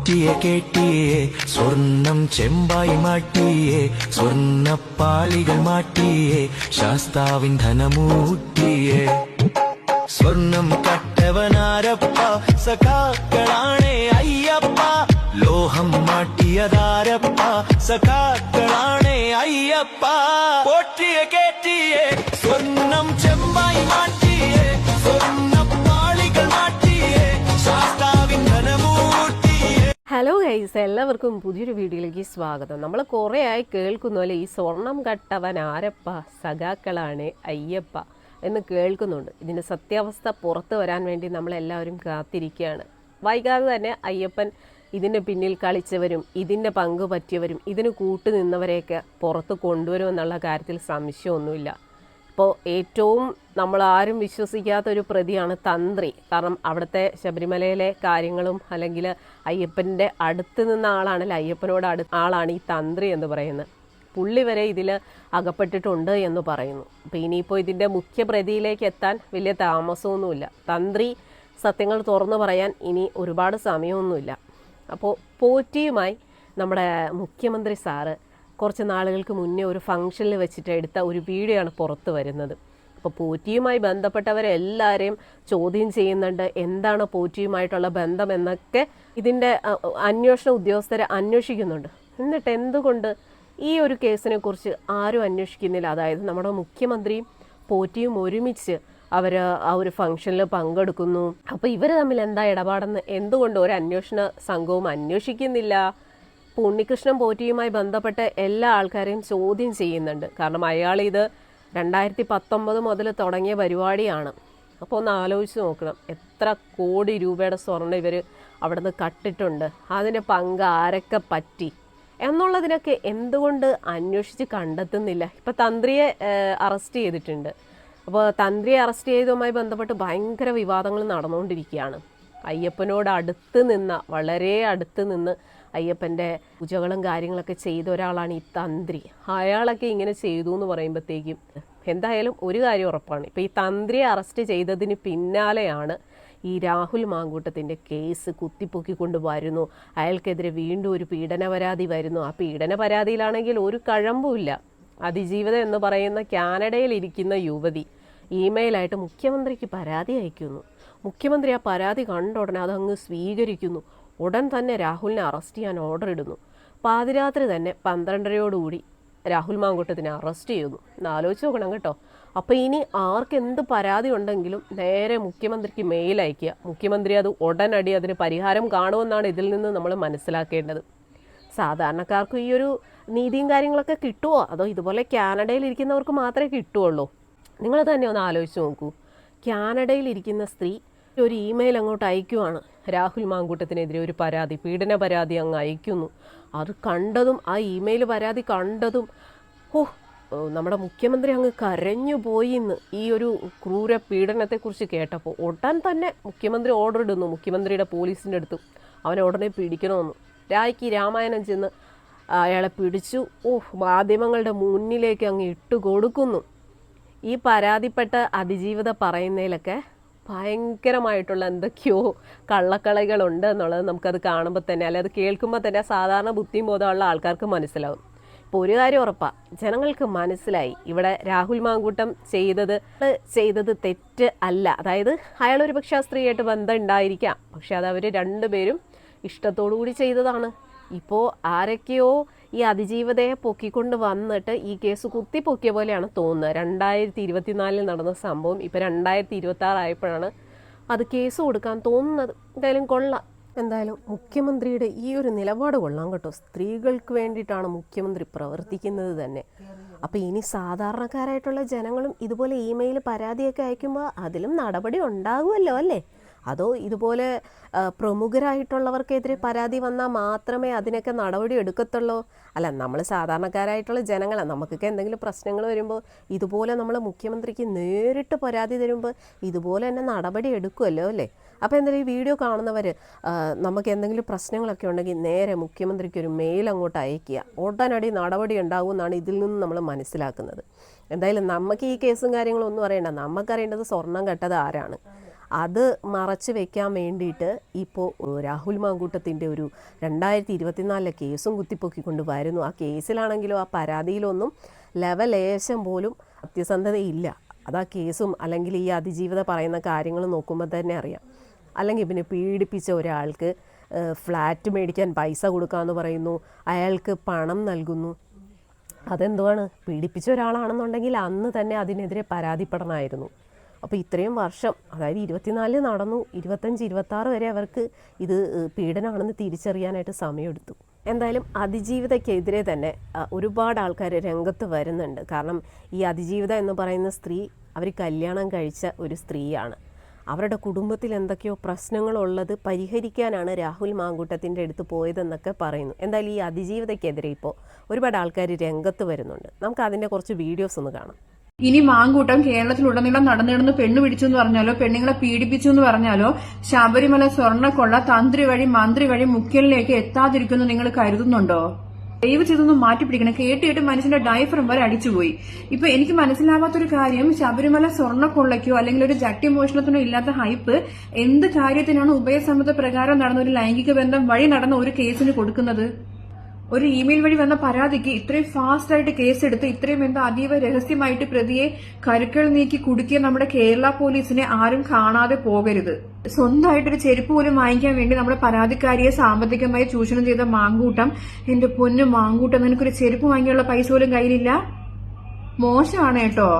പോറ്റിയെ കേട്ടിയേ സ്വർണം ചെമ്പായി മാറ്റിയേ സ്വർണപ്പാളികൾ മാറ്റിയേ ശാസ്താവിൻ ധനമൂട്ടിയേ. സ്വർണം കട്ടവനാരപ്പ സഖാക്കളാണേ അയ്യപ്പ. ലോഹം മാറ്റിയതാരപ്പ സഖാക്കളാണേ അയ്യപ്പ. പോറ്റിയെ കേറ്റിയേ സ്വർണം ചെമ്പായി മാറ്റിയേ സ്വർണപ്പാളികൾ ഹലോ ഗൈസ് എല്ലാവർക്കും പുതിയൊരു വീഡിയോയിലേക്ക് സ്വാഗതം. നമ്മൾ കുറേ ആയി കേൾക്കുന്ന പോലെ ഈ സ്വർണം കട്ടവൻ ആരപ്പ സഖാക്കളാണ് അയ്യപ്പ എന്ന് കേൾക്കുന്നുണ്ട്. ഇതിന്റെ സത്യാവസ്ഥ പുറത്ത് വരാൻ വേണ്ടി നമ്മളെല്ലാവരും കാത്തിരിക്കുകയാണ്. വൈകാതെ തന്നെ അയ്യപ്പൻ ഇതിന്റെ പിന്നിൽ കളിച്ചവരും ഇതിന്റെ പങ്ക് പറ്റിയവരും ഇതിന് കൂട്ടുനിന്നവരെയൊക്കെ പുറത്ത് കൊണ്ടുവരുമെന്നുള്ള കാര്യത്തിൽ സംശയമൊന്നുമില്ല. ഇപ്പോൾ ഏറ്റവും നമ്മൾ ആരും വിശ്വസിക്കാത്ത ഒരു പ്രതിയാണ് തന്ത്രി. കാരണം അവിടുത്തെ ശബരിമലയിലെ കാര്യങ്ങളും അല്ലെങ്കിൽ അയ്യപ്പന്റെ അടുത്ത് നിന്ന ആളാണല്ലോ അയ്യപ്പനോട് അടു ആളാണ് ഈ തന്ത്രി എന്ന് പറയുന്നത്. പുള്ളി വരെ ഇതിൽ അകപ്പെട്ടിട്ടുണ്ട് എന്ന് പറയുന്നു. അപ്പോൾ ഇനിയിപ്പോൾ ഇതിന്റെ മുഖ്യ പ്രതിയിലേക്ക് എത്താൻ വലിയ താമസമൊന്നുമില്ല. തന്ത്രി സത്യങ്ങൾ തുറന്നു പറയാൻ ഇനി ഒരുപാട് സമയമൊന്നുമില്ല. അപ്പോൾ പോറ്റിയുമായി നമ്മുടെ മുഖ്യമന്ത്രി സാറ് കുറച്ച് നാളുകൾക്ക് മുന്നേ ഒരു ഫംഗ്ഷനിൽ വെച്ചിട്ട് എടുത്ത ഒരു വീഡിയോ ആണ് പുറത്ത് വരുന്നത്. അപ്പോൾ പോറ്റിയുമായി ബന്ധപ്പെട്ടവരെല്ലാവരെയും ചോദ്യം ചെയ്യുന്നുണ്ട് എന്താണ് പോറ്റിയുമായിട്ടുള്ള ബന്ധം എന്നൊക്കെ ഇതിന്റെ അന്വേഷണ ഉദ്യോഗസ്ഥരെ അന്വേഷിക്കുന്നുണ്ട്. എന്നിട്ട് എന്തുകൊണ്ട് ഈ ഒരു കേസിനെ കുറിച്ച് ആരും അന്വേഷിക്കുന്നില്ല? അതായത് നമ്മുടെ മുഖ്യമന്ത്രിയും പോറ്റിയും ഒരുമിച്ച് അവർ ആ ഒരു ഫംഗ്ഷനിൽ പങ്കെടുക്കുന്നു. അപ്പോൾ ഇവർ തമ്മിൽ എന്താ ഇടപാടെന്ന് എന്തുകൊണ്ട് ഒരു അന്വേഷണ സംഘവും അന്വേഷിക്കുന്നില്ല? ഇപ്പോൾ ഉണ്ണികൃഷ്ണൻ പോറ്റിയുമായി ബന്ധപ്പെട്ട് എല്ലാ ആൾക്കാരെയും ചോദ്യം ചെയ്യുന്നുണ്ട്. കാരണം അയാൾ ഇത് രണ്ടായിരത്തി പത്തൊമ്പത് മുതൽ തുടങ്ങിയ പരിപാടിയാണ്. അപ്പോൾ ഒന്ന് ആലോചിച്ച് നോക്കണം. എത്ര കോടി രൂപയുടെ സ്വർണം ഇവർ അവിടുന്ന് കട്ടിട്ടുണ്ട്. അതിന്റെ പങ്ക് ആരൊക്കെ പറ്റി? എന്നുള്ളതിനൊക്കെ എന്തുകൊണ്ട് അന്വേഷിച്ച് കണ്ടെത്തുന്നില്ല? ഇപ്പം തന്ത്രിയെ അറസ്റ്റ് ചെയ്തിട്ടുണ്ട്. അപ്പോൾ തന്ത്രിയെ അറസ്റ്റ് ചെയ്തതുമായി ബന്ധപ്പെട്ട് ഭയങ്കര വിവാദങ്ങൾ നടന്നുകൊണ്ടിരിക്കുകയാണ്. അയ്യപ്പനോട് അടുത്ത് നിന്ന വളരെ അടുത്ത് നിന്ന് അയ്യപ്പന്റെ പൂജകളും കാര്യങ്ങളൊക്കെ ചെയ്ത ഒരാളാണ് ഈ തന്ത്രി. അയാളൊക്കെ ഇങ്ങനെ ചെയ്തു എന്ന് പറയുമ്പോഴത്തേക്കും എന്തായാലും ഒരു കാര്യം ഉറപ്പാണ്. ഇപ്പോൾ ഈ തന്ത്രിയെ അറസ്റ്റ് ചെയ്തതിന് പിന്നാലെയാണ് ഈ രാഹുൽ മാങ്കൂട്ടത്തിന്റെ കേസ് കുത്തിപ്പൊക്കിക്കൊണ്ട് വരുന്നു. അയാൾക്കെതിരെ വീണ്ടും ഒരു പീഡന പരാതി വരുന്നു. ആ പീഡന പരാതിയിലാണെങ്കിൽ ഒരു കഴമ്പുമില്ല അതിജീവിതം എന്ന് പറയുന്ന കാനഡയിൽ ഇരിക്കുന്ന യുവതി ഇമെയിലായിട്ട് മുഖ്യമന്ത്രിക്ക് പരാതി അയക്കുന്നു. മുഖ്യമന്ത്രി ആ പരാതി കണ്ട ഉടനെ അതങ്ങ് സ്വീകരിക്കുന്നു. ഉടൻ തന്നെ രാഹുലിനെ അറസ്റ്റ് ചെയ്യാൻ ഓർഡർ ഇടുന്നു. പാതിരാത്രി തന്നെ പന്ത്രണ്ടരയോടുകൂടി രാഹുൽ മാങ്കൂട്ടത്തിനെ അറസ്റ്റ് ചെയ്യുന്നു. എന്നാലോചിച്ച് നോക്കണം കേട്ടോ. അപ്പോൾ ഇനി ആർക്കെന്ത് പരാതി ഉണ്ടെങ്കിലും നേരെ മുഖ്യമന്ത്രിക്ക് മെയിൽ അയക്കുക മുഖ്യമന്ത്രി അത് ഉടനടി അതിന് പരിഹാരം കാണുമെന്നാണ് ഇതിൽ നിന്ന് നമ്മൾ മനസ്സിലാക്കേണ്ടത്. സാധാരണക്കാർക്ക് ഈ ഒരു നീതിയും കാര്യങ്ങളൊക്കെ കിട്ടുമോ അതോ ഇതുപോലെ കാനഡയിൽ ഇരിക്കുന്നവർക്ക് മാത്രമേ കിട്ടുകയുള്ളൂ നിങ്ങൾ തന്നെ ഒന്ന് ആലോചിച്ച് നോക്കൂ. കാനഡയിൽ ഇരിക്കുന്ന സ്ത്രീ ഒരു ഇമെയിൽ അങ്ങോട്ട് അയക്കുവാണ്. രാഹുൽ മാങ്കൂട്ടത്തിനെതിരെ ഒരു പരാതി പീഡന പരാതി അങ്ങ് അയക്കുന്നു. അത് കണ്ടതും ആ ഇമെയിൽ പരാതി കണ്ടതും ഓ നമ്മുടെ മുഖ്യമന്ത്രി അങ്ങ് കരഞ്ഞു പോയി ഇന്ന് ഈ ഒരു ക്രൂര പീഡനത്തെക്കുറിച്ച് കേട്ടപ്പോൾ. ഉടൻ തന്നെ മുഖ്യമന്ത്രി ഓർഡർ ഇടുന്നു. മുഖ്യമന്ത്രിയുടെ പോലീസിന്റെ അടുത്തും അവനെ ഉടനെ പിടിക്കണമെന്ന്. രായ്ക്ക് രാമായണം ചെന്ന് അയാളെ പിടിച്ചു. ഓ മാധ്യമങ്ങളുടെ മുന്നിലേക്ക് അങ്ങ് ഇട്ടു കൊടുക്കുന്നു ഈ പരാതിപ്പെട്ട അതിജീവിത പറയുന്നതിലൊക്കെ ഭയങ്കരമായിട്ടുള്ള എന്തൊക്കെയോ കള്ളക്കളികളുണ്ട് എന്നുള്ളത് നമുക്കത് കാണുമ്പോൾ തന്നെ അല്ലെ അത് കേൾക്കുമ്പോൾ തന്നെ സാധാരണ ബുദ്ധിയും ബോധമുള്ള ആൾക്കാർക്ക് മനസ്സിലാവും. ഇപ്പോൾ ഒരു കാര്യം ഉറപ്പാണ് ജനങ്ങൾക്ക് മനസ്സിലായി ഇവിടെ രാഹുൽ മാങ്കൂട്ടം ചെയ്തത് ചെയ്തത് തെറ്റ് അല്ല. അതായത് അയാൾ ഒരു പക്ഷേ ആ സ്ത്രീയായിട്ട് ബന്ധം ഉണ്ടായിരിക്കാം പക്ഷെ അത് അവർ രണ്ടുപേരും ഇഷ്ടത്തോടു കൂടി ചെയ്തതാണ്. ഇപ്പോൾ ആരൊക്കെയോ ഈ അതിജീവതയെ പൊക്കിക്കൊണ്ട് വന്നിട്ട് ഈ കേസ് കുത്തി പൊക്കിയ പോലെയാണ് തോന്നുന്നത്. രണ്ടായിരത്തി ഇരുപത്തിനാലിൽ നടന്ന സംഭവം ഇപ്പോൾ രണ്ടായിരത്തി ഇരുപത്തി ആറായപ്പോഴാണ് അത് കേസ് കൊടുക്കാൻ തോന്നുന്നത്. എന്തായാലും കൊള്ളാം. എന്തായാലും മുഖ്യമന്ത്രിയുടെ ഈ ഒരു നിലപാട് കൊള്ളാം കേട്ടോ. സ്ത്രീകൾക്ക് വേണ്ടിയിട്ടാണ് മുഖ്യമന്ത്രി പ്രവർത്തിക്കുന്നത് തന്നെ. അപ്പോൾ ഇനി സാധാരണക്കാരായിട്ടുള്ള ജനങ്ങളും ഇതുപോലെ ഇമെയിൽ പരാതിയൊക്കെ അയക്കുമ്പോൾ അതിലും നടപടി ഉണ്ടാകുമല്ലോ അല്ലേ? അതോ ഇതുപോലെ പ്രമുഖരായിട്ടുള്ളവർക്കെതിരെ പരാതി വന്നാൽ മാത്രമേ അതിനൊക്കെ നടപടി എടുക്കത്തുള്ളൂ? അല്ല നമ്മൾ സാധാരണക്കാരായിട്ടുള്ള ജനങ്ങളാണ് നമുക്കൊക്കെ എന്തെങ്കിലും പ്രശ്നങ്ങൾ വരുമ്പോൾ ഇതുപോലെ നമ്മൾ മുഖ്യമന്ത്രിക്ക് നേരിട്ട് പരാതി തരുമ്പോൾ ഇതുപോലെ തന്നെ നടപടി എടുക്കുമല്ലോ അല്ലേ? അപ്പോൾ എന്തായാലും ഈ വീഡിയോ കാണുന്നവർ നമുക്ക് എന്തെങ്കിലും പ്രശ്നങ്ങളൊക്കെ ഉണ്ടെങ്കിൽ നേരെ മുഖ്യമന്ത്രിക്ക് ഒരു മെയിൽ അങ്ങോട്ട് അയക്കുക ഉടനടി നടപടി ഉണ്ടാകുമെന്നാണ് ഇതിൽ നിന്ന് നമ്മൾ മനസ്സിലാക്കുന്നത്. എന്തായാലും നമുക്ക് ഈ കേസും കാര്യങ്ങളും ഒന്നും അറിയണ്ട. നമുക്കറിയേണ്ടത് സ്വർണം കെട്ടത് ആരാണ്? അത് മറച്ചു വെക്കാൻ വേണ്ടിയിട്ട് ഇപ്പോൾ രാഹുൽ മാങ്കൂട്ടത്തിന്റെ ഒരു രണ്ടായിരത്തി ഇരുപത്തിനാലിലെ കേസും കുത്തിപ്പൊക്കിക്കൊണ്ട് വരുന്നു. ആ കേസിലാണെങ്കിലും ആ പരാതിയിലൊന്നും ലെവലേശം പോലും സത്യസന്ധതയില്ല അത് ആ കേസും അല്ലെങ്കിൽ ഈ അതിജീവിത പറയുന്ന കാര്യങ്ങൾ നോക്കുമ്പോൾ തന്നെ അറിയാം. അല്ലെങ്കിൽ പിന്നെ പീഡിപ്പിച്ച ഒരാൾക്ക് ഫ്ലാറ്റ് മേടിക്കാൻ പൈസ കൊടുക്കാമെന്ന് പറയുന്നു അയാൾക്ക് പണം നൽകുന്നു. അതെന്തുവാണ്? പീഡിപ്പിച്ച ഒരാളാണെന്നുണ്ടെങ്കിൽ അന്ന് തന്നെ അതിനെതിരെ പരാതിപ്പെടണമായിരുന്നു. അപ്പോൾ ഇത്രയും വർഷം അതായത് ഇരുപത്തിനാലിൽ നടന്നു ഇരുപത്തഞ്ച് ഇരുപത്താറ് വരെ അവർക്ക് ഇത് പീഡനമാണെന്ന് തിരിച്ചറിയാനായിട്ട് സമയമെടുത്തു. എന്തായാലും അതിജീവിതയ്ക്കെതിരെ തന്നെ ഒരുപാട് ആൾക്കാർ രംഗത്ത് വരുന്നുണ്ട്. കാരണം ഈ അതിജീവിത എന്ന് പറയുന്ന സ്ത്രീ അവർ കല്യാണം കഴിച്ച ഒരു സ്ത്രീയാണ്. അവരുടെ കുടുംബത്തിൽ എന്തൊക്കെയോ പ്രശ്നങ്ങളുള്ളത് പരിഹരിക്കാനാണ് രാഹുൽ മാങ്കൂട്ടത്തിന്റെ അടുത്ത് പോയതെന്നൊക്കെ പറയുന്നു. എന്തായാലും ഈ അതിജീവിതയ്ക്കെതിരെ ഇപ്പോൾ ഒരുപാട് ആൾക്കാർ രംഗത്ത് വരുന്നുണ്ട്. നമുക്ക് അതിന്റെ കുറച്ച് വീഡിയോസ് ഒന്ന് കാണാം. ഇനി മാങ്കൂട്ടം കേരളത്തിലുടനീളം നടന്നു കിടന്ന് പെണ്ണു പിടിച്ചു എന്ന് പറഞ്ഞാലോ പെണ്ണുങ്ങളെ പീഡിപ്പിച്ചു എന്ന് പറഞ്ഞാലോ ശബരിമല സ്വർണക്കൊള്ള തന്ത്രി വഴി മന്ത്രി വഴി മുഖ്യനിലേക്ക് എത്താതിരിക്കുന്നു നിങ്ങൾ കരുതുന്നുണ്ടോ? ദയവ് ചെയ്തൊന്നും മാറ്റി പിടിക്കണം. കേട്ട് കേട്ട് മനുഷ്യന്റെ ഡൈഫറും വരെ അടിച്ചുപോയി. ഇപ്പൊ എനിക്ക് മനസ്സിലാവാത്തൊരു കാര്യം ശബരിമല സ്വർണക്കൊള്ളയ്ക്കോ അല്ലെങ്കിൽ ഒരു ജട്ടി മോഷണത്തിനോ ഇല്ലാത്ത ഹൈപ്പ് എന്ത് കാര്യത്തിനാണ് ഉഭയസമ്മത പ്രകാരം നടന്ന ഒരു ലൈംഗിക ബന്ധം വഴി നടന്ന ഒരു കേസിന് കൊടുക്കുന്നത്? ഒരു ഇമെയിൽ വഴി വന്ന പരാതിക്ക് ഇത്രയും ഫാസ്റ്റ് ആയിട്ട് കേസെടുത്ത് ഇത്രയും എന്താ അതീവ രഹസ്യമായിട്ട് പ്രതിയെ കരുക്കൾ നീക്കി കുടുക്കിയ നമ്മുടെ കേരള പോലീസിനെ ആരും കാണാതെ പോകരുത്. സ്വന്തമായിട്ടൊരു ചെരുപ്പ് പോലും വാങ്ങിക്കാൻ വേണ്ടി നമ്മുടെ പരാതിക്കാരിയെ സാമ്പത്തികമായി ചൂഷണം ചെയ്ത മാങ്കൂട്ടം എന്റെ പൊന്നു മാങ്കൂട്ടം നിനക്കൊരു ചെരുപ്പ് വാങ്ങിയുള്ള പൈസ പോലും കയ്യിലില്ല? മോശമാണ് കേട്ടോ.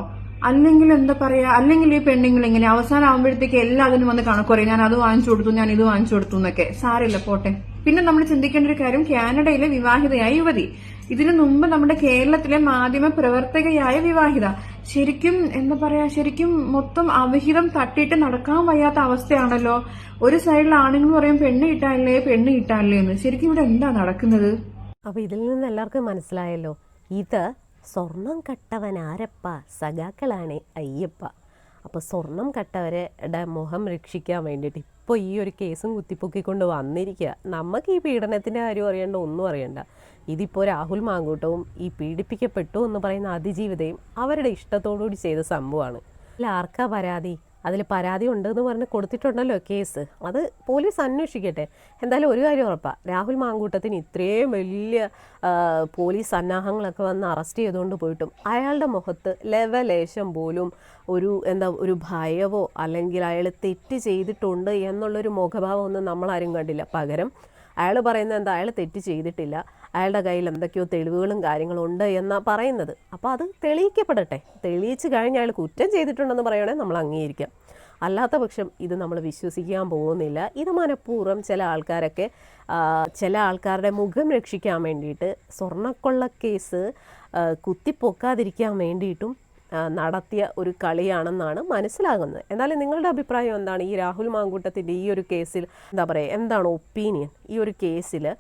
അല്ലെങ്കിൽ എന്താ പറയാ അല്ലെങ്കിൽ ഈ പെണ്ണുങ്ങൾ ഇങ്ങനെ. അവസാനം ആകുമ്പോഴത്തേക്ക് എല്ലാത്തിനും വന്ന് കണക്കുറയും ഞാൻ അത് വാങ്ങിച്ചു കൊടുത്തു ഞാൻ ഇത് വാങ്ങിച്ചു കൊടുത്തു എന്നൊക്കെ. സാരില്ല പോട്ടെ. പിന്നെ നമ്മൾ ചിന്തിക്കേണ്ട ഒരു കാര്യം കാനഡയിലെ വിവാഹിതയായ യുവതി. ഇതിനു മുമ്പ് നമ്മുടെ കേരളത്തിലെ മാധ്യമ പ്രവർത്തകയായ വിവാഹിത. ശരിക്കും എന്താ പറയാ ശരിക്കും മൊത്തം അവിഹിതം തട്ടിയിട്ട് നടക്കാൻ വയ്യാത്ത അവസ്ഥയാണല്ലോ. ഒരു സൈഡിൽ ആണുങ്ങൾ പറയും പെണ്ണ് കിട്ടാനില്ലേ പെണ്ണ് കിട്ടാനില്ലേ എന്ന്. ശരിക്കും ഇവിടെ എന്താ നടക്കുന്നത്? അപ്പൊ ഇതിൽ നിന്ന് എല്ലാവർക്കും മനസ്സിലായല്ലോ. ഇത് സ്വർണം കട്ടവൻ ആരപ്പ? സഖാക്കളാണ് അയ്യപ്പ. അപ്പോൾ സ്വർണം കട്ടവരുടെ മുഖം രക്ഷിക്കാൻ വേണ്ടിയിട്ട് ഇപ്പോൾ ഈ ഒരു കേസും കുത്തിപ്പൊക്കിക്കൊണ്ട് വന്നിരിക്കുക നമുക്ക് ഈ പീഡനത്തിന്റെ കാര്യം അറിയേണ്ട ഒന്നും അറിയണ്ട. ഇതിപ്പോൾ രാഹുൽ മാങ്കൂട്ടവും ഈ പീഡിപ്പിക്കപ്പെട്ടു എന്ന് പറയുന്ന അതിജീവിതയും അവരുടെ ഇഷ്ടത്തോടുകൂടി ചെയ്ത സംഭവമാണ്. ആർക്കാ പരാതി? അതിൽ പരാതി ഉണ്ടെന്ന് പറഞ്ഞ് കൊടുത്തിട്ടുണ്ടല്ലോ കേസ്. അത് പോലീസ് അന്വേഷിക്കട്ടെ. എന്തായാലും ഒരു കാര്യം ഉറപ്പാണ് രാഹുൽ മാങ്കൂട്ടത്തിന് ഇത്രയും വലിയ പോലീസ് സന്നാഹങ്ങളൊക്കെ വന്ന് അറസ്റ്റ് ചെയ്തുകൊണ്ട് പോയിട്ടും അയാളുടെ മുഖത്ത് ലെവലേശം പോലും ഒരു എന്താ ഒരു ഭയവോ അല്ലെങ്കിൽ അയാൾ തെറ്റ് ചെയ്തിട്ടുണ്ട് എന്നുള്ളൊരു മുഖഭാവം ഒന്നും നമ്മളാരും കണ്ടില്ല. പകരം അയാൾ പറയുന്നത് എന്താ? അയാൾ തെറ്റ് ചെയ്തിട്ടില്ല. അയാളുടെ കയ്യിൽ എന്തൊക്കെയോ തെളിവുകളും കാര്യങ്ങളും ഉണ്ട് എന്നാണ് പറയുന്നത്. അപ്പോൾ അത് തെളിയിക്കപ്പെടട്ടെ. തെളിയിച്ച് കഴിഞ്ഞ് അയാൾ കുറ്റം ചെയ്തിട്ടുണ്ടെന്ന് പറയുകയാണെങ്കിൽ നമ്മൾ അംഗീകരിക്കാം. അല്ലാത്ത പക്ഷം ഇത് നമ്മൾ വിശ്വസിക്കാൻ പോകുന്നില്ല. ഇത് മനഃപൂർവം ചില ആൾക്കാരൊക്കെ ചില ആൾക്കാരുടെ മുഖം രക്ഷിക്കാൻ വേണ്ടിയിട്ട് സ്വർണക്കൊള്ള കേസ് കുത്തിപ്പൊക്കാതിരിക്കാൻ വേണ്ടിയിട്ടും നടത്തിയ ഒരു കളിയാണെന്നാണ് മനസ്സിലാകുന്നത്. എന്നാലും നിങ്ങളുടെ അഭിപ്രായം എന്താണ്? ഈ രാഹുൽ മാങ്കൂട്ടത്തിന്റെ ഈ ഒരു കേസിൽ എന്താ പറയുക എന്താണ് ഒപ്പീനിയൻ? ഈ ഒരു കേസിൽ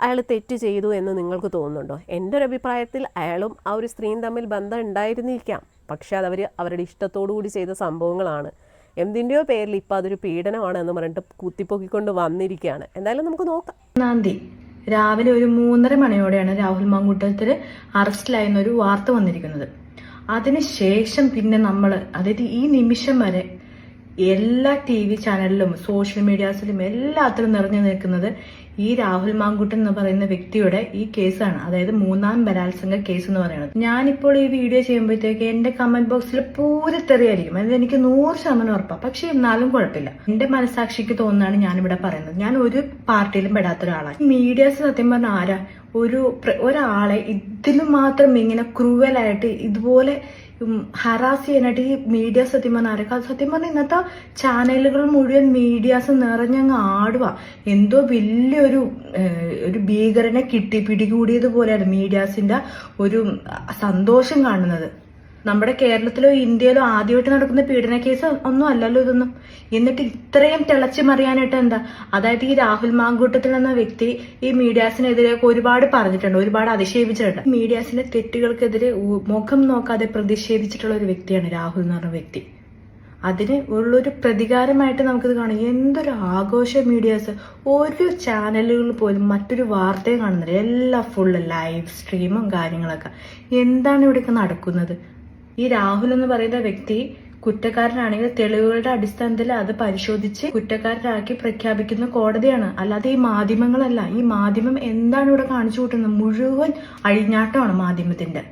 അയാൾ തെറ്റ് ചെയ്തു എന്ന് നിങ്ങൾക്ക് തോന്നുന്നുണ്ടോ? എന്റെ ഒരു അഭിപ്രായത്തിൽ അയാളും ആ ഒരു സ്ത്രീയും തമ്മിൽ ബന്ധം ഉണ്ടായിരുന്നിരിക്കാം. പക്ഷേ അതവർ അവരുടെ ഇഷ്ടത്തോടു കൂടി ചെയ്ത സംഭവങ്ങളാണ്. എന്തിന്റെയോ പേരിൽ ഇപ്പോൾ അതൊരു പീഡനമാണ് എന്ന് പറഞ്ഞിട്ട് കുത്തിപ്പൊക്കിക്കൊണ്ട് വന്നിരിക്കുകയാണ്. എന്തായാലും നമുക്ക് നോക്കാം. നന്ദി രാവിലെ ഒരു മൂന്നര മണിയോടെയാണ് രാഹുൽ മാങ്കൂട്ടത്തിൽ അറസ്റ്റിലായെന്നൊരു വാർത്ത വന്നിരിക്കുന്നത്. അതിനുശേഷം പിന്നെ നമ്മൾ അതായത് ഈ നിമിഷം വരെ എല്ലാ ടി വി ചാനലിലും സോഷ്യൽ മീഡിയാസിലും എല്ലാത്തിലും നിറഞ്ഞു നിൽക്കുന്നത് ഈ രാഹുൽ മാങ്കുട്ടൻ എന്ന് പറയുന്ന വ്യക്തിയുടെ ഈ കേസാണ്. അതായത് മൂന്നാം ബലാത്സംഗ കേസ് എന്ന് പറയുന്നത്. ഞാനിപ്പോൾ ഈ വീഡിയോ ചെയ്യുമ്പോഴത്തേക്ക് എന്റെ കമന്റ് ബോക്സിൽ പൂരത്തെറിയായിരിക്കും. അതായത് എനിക്ക് നൂറ് ശതമാനം ഉറപ്പാണ് പക്ഷെ എന്നാലും കുഴപ്പമില്ല. എന്റെ മനസാക്ഷിക്ക് തോന്നുന്നതാണ് ഞാനിവിടെ പറയുന്നത്. ഞാൻ ഒരു പാർട്ടിയിലും പെടാത്ത ഒരാളാണ് മീഡിയാസ് സത്യം പറഞ്ഞ ആരാ? ഒരു ഒരാളെ ഇതിനു മാത്രം ഇങ്ങനെ ക്രൂവലായിട്ട് ഇതുപോലെ ഹറാസ് ചെയ്യാനായിട്ട് ഈ മീഡിയ സത്യം പറഞ്ഞാൽ ആരൊക്കെ സത്യം പറഞ്ഞാൽ ഇന്നത്തെ ചാനലുകൾ മുഴുവൻ മീഡിയാസ് നിറഞ്ഞങ്ങ് ആടുക എന്തോ വലിയൊരു ഒരു ഭീകരനെ കിട്ടി പിടികൂടിയതുപോലെയാണ് മീഡിയാസിന്റെ ഒരു സന്തോഷം കാണുന്നത്. നമ്മുടെ കേരളത്തിലോ ഇന്ത്യയിലോ ആദ്യമായിട്ട് നടക്കുന്ന പീഡന കേസ് ഒന്നും അല്ലല്ലോ ഇതൊന്നും. എന്നിട്ട് ഇത്രയും തിളച്ചു മറിയാനായിട്ട് എന്താ? അതായത് ഈ രാഹുൽ മാങ്കൂട്ടത്തിൽ എന്ന വ്യക്തി ഈ മീഡിയാസിനെതിരെ ഒരുപാട് പറഞ്ഞിട്ടുണ്ട് ഒരുപാട് അധിക്ഷേപിച്ചിട്ടുണ്ട്. മീഡിയാസിന്റെ തെറ്റുകൾക്കെതിരെ മുഖം നോക്കാതെ പ്രതിഷേധിച്ചിട്ടുള്ള ഒരു വ്യക്തിയാണ് രാഹുൽ എന്ന് പറഞ്ഞ വ്യക്തി. അതിന് ഉള്ളൊരു പ്രതികാരമായിട്ട് നമുക്കിത് കാണാം. എന്തൊരു ആഘോഷ മീഡിയാസ്. ഒരു ചാനലുകൾ പോലും മറ്റൊരു വാർത്തയും കാണുന്നില്ല. എല്ലാം ഫുള്ള് ലൈവ് സ്ട്രീമും കാര്യങ്ങളൊക്കെ. എന്താണ് ഇവിടെയൊക്കെ നടക്കുന്നത്? ഈ രാഹുൽ എന്ന് പറയുന്ന വ്യക്തി കുറ്റക്കാരനാണെങ്കിൽ തെളിവുകളുടെ അടിസ്ഥാനത്തിൽ അത് പരിശോധിച്ച് കുറ്റക്കാരനാക്കി പ്രഖ്യാപിക്കുന്ന കോടതിയാണ്. അല്ലാതെ ഈ മാധ്യമങ്ങളല്ല. ഈ മാധ്യമം എന്താണ് ഇവിടെ കാണിച്ചു കൂട്ടുന്നത്? മുഴുവൻ അഴിഞ്ഞാട്ടമാണ് മാധ്യമത്തിന്റെ.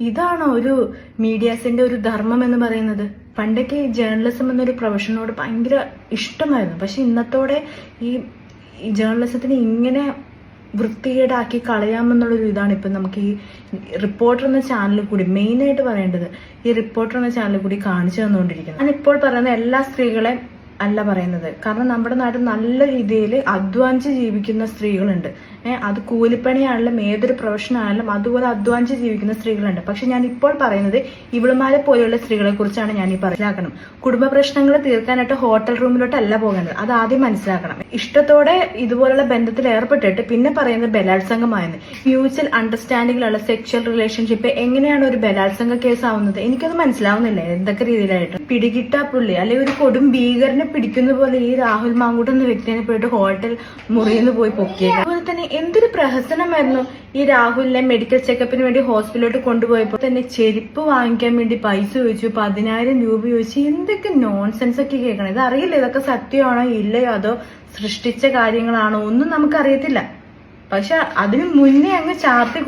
ഇതാണ് ഒരു മീഡിയാസിന്റെ ഒരു ധർമ്മം എന്ന് പറയുന്നത്. പണ്ടൊക്കെ ഈ ജേർണലിസം എന്നൊരു പ്രൊഫഷനോട് ഭയങ്കര ഇഷ്ടമായിരുന്നു. പക്ഷെ ഇന്നത്തോടെ ഈ ജേർണലിസത്തിന് ഇങ്ങനെ വൃത്തികേടാക്കി കളയാമെന്നുള്ളൊരു ഇതാണ് ഇപ്പം നമുക്ക് ഈ റിപ്പോർട്ടർ എന്ന ചാനലിൽ കൂടി മെയിനായിട്ട് പറയേണ്ടത് ഈ റിപ്പോർട്ടർ എന്ന ചാനലിൽ കൂടി കാണിച്ചു തന്നുകൊണ്ടിരിക്കുന്നത്. ഞാൻ ഇപ്പോൾ പറയുന്ന എല്ലാ സ്ത്രീകളെ അല്ല പറയുന്നത്. കാരണം നമ്മുടെ നാട്ടിൽ നല്ല രീതിയിൽ അധ്വാനിച്ച് ജീവിക്കുന്ന സ്ത്രീകളുണ്ട്. അത് കൂലിപ്പണിയാണെങ്കിലും ഏതൊരു പ്രൊഫഷൻ ആണെങ്കിലും അതുപോലെ അധ്വാനിച്ച് ജീവിക്കുന്ന സ്ത്രീകളുണ്ട്. പക്ഷെ ഞാൻ ഇപ്പോൾ പറയുന്നത് ഇവളുമാരെ പോലെയുള്ള സ്ത്രീകളെ കുറിച്ചാണ് ഞാൻ ഈ മനസ്സിലാക്കണം. കുടുംബ പ്രശ്നങ്ങൾ തീർക്കാനായിട്ട് ഹോട്ടൽ റൂമിലോട്ടല്ല പോകേണ്ടത്. അത് ആദ്യം മനസ്സിലാക്കണം. ഇഷ്ടത്തോടെ ഇതുപോലുള്ള ബന്ധത്തിൽ ഏർപ്പെട്ടിട്ട് പിന്നെ പറയുന്നത് ബലാത്സംഗമായെന്ന്. മ്യൂച്വൽ അണ്ടർസ്റ്റാൻഡിങ്ങിലുള്ള സെക്ഷൽ റിലേഷൻഷിപ്പ് എങ്ങനെയാണ് ഒരു ബലാത്സംഗ കേസ് ആവുന്നത് എനിക്കത് മനസ്സിലാവുന്നില്ല. എന്തൊക്കെ രീതിയിലായിട്ട്. പിടികിട്ടാ പുള്ളി. അല്ലെങ്കിൽ ഒരു കൊടും ഭീകരനെ പിടിക്കുന്ന പോലെ ഈ രാഹുൽ മാങ്കൂട്ട് എന്ന വ്യക്തിനെ പോയിട്ട് ഹോട്ടൽ മുറിയിൽ നിന്ന് പോയി പൊക്കിയത് അതുപോലെ തന്നെ എന്തൊരു പ്രഹസനമായിരുന്നു ഈ രാഹുലിനെ മെഡിക്കൽ ചെക്കപ്പിന് വേണ്ടി ഹോസ്പിറ്റലിലോട്ട് കൊണ്ടുപോയപ്പോൾ. തന്നെ ചെരുപ്പ് വാങ്ങിക്കാൻ വേണ്ടി പൈസ ചോദിച്ചു പതിനായിരം രൂപ ചോദിച്ചു. എന്തൊക്കെ നോൺസെൻസ് ഒക്കെ കേൾക്കണം. ഇത് അറിയില്ല ഇതൊക്കെ സത്യമാണോ ഇല്ലയോ? അതോ സൃഷ്ടിച്ച കാര്യങ്ങളാണോ? ഒന്നും നമുക്കറിയത്തില്ല. പക്ഷെ അതിന് മുന്നേ അങ്ങ് ചാർത്തി